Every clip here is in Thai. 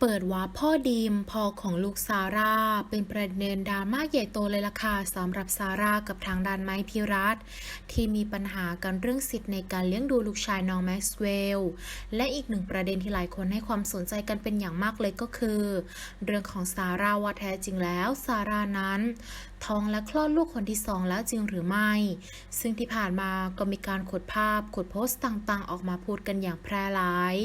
เปิดวาพ่อดีมพ่อของลูกซาร่า เป็นประเด็นดราม่าใหญ่โตเลยล่ะค่ะสำหรับซาร่ากับทางด้านไม้พิรัตที่มีปัญหากันเรื่องสิทธิ์ในการเลี้ยงดูลูกชายน้องแม็กซ์เวลและอีกหนึ่งประเด็นที่หลายคนให้ความสนใจกันเป็นอย่างมากเลยก็คือ เรื่องของซาร่าว่าแท้จริงแล้วซาร่านั้นท้องและคลอดลูกคนที่สองแล้วจริงหรือไม่ ซึ่งที่ผ่านมาก็มีการขดภาพขดโพสต์ต่างๆ ออกมาพูดกันอย่างแพร่หลาย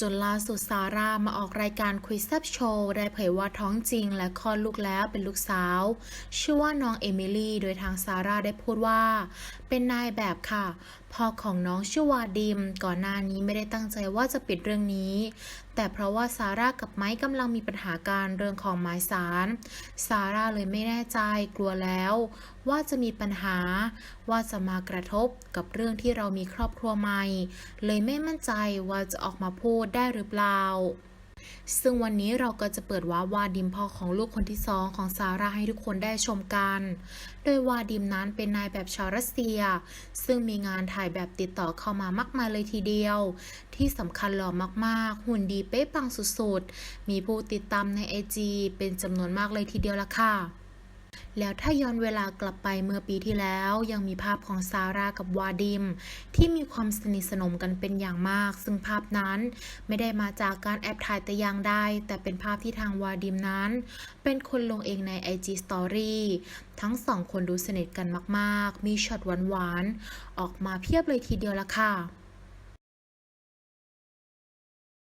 จนล่าสุดซาร่ามาออกรายการคุยแซบโชว์ ได้เผยว่าท้องจริงและคลอดลูกแล้วเป็นลูกสาว ชื่อว่าน้องเอมิลี่ โดยทางซาร่าได้พูดว่า เป็นนายแบบค่ะ พ่อของน้องชื่อวาดิม ก่อนหน้านี้ไม่ได้ตั้งใจว่าจะปิดเรื่องนี้ แต่เพราะว่าซาร่ากับไม้กำลังมีปัญหาการเรื่องของหมายสารซาร่าเลยไม่แน่ใจกลัวแล้ว ว่าจะมีปัญหา ว่าจะมากระทบกับเรื่องที่เรามีครอบครัวใหม่ เลยไม่มั่นใจว่าจะออกมาพูดได้หรือเปล่า ซึ่งวันนี้เราก็จะเปิดว่าวาดิมพ่อของลูกคนที่สองของซาร่าให้ทุกคนได้ชมกัน โดยวาดิมนั้นเป็นนายแบบชาวรัสเซีย ซึ่งมีงานถ่ายแบบติดต่อเข้ามามากมายเลยทีเดียว ที่สำคัญหล่อมากๆ หุ่นดีเป๊ะปังสุดๆ มีผู้ติดตามในไอจีเป็นจำนวนมากเลยทีเดียวละค่ะ แล้วถ้าย้อนเวลากลับไปเมื่อปีที่แล้วยังมีภาพของซาร่ากับวาดิม ที่มีความสนิทสนมกันเป็นอย่างมาก ซึ่งภาพนั้นไม่ได้มาจากการแอบถ่ายแต่อย่างใดแต่เป็นภาพที่ทางวาดิมนั้น เป็นคนลงเองใน IG Story ทั้งสองคนดูสนิทกันมาก ๆ มีช็อตหวาน ๆ ออกมาเพียบเลยทีเดียวละค่ะ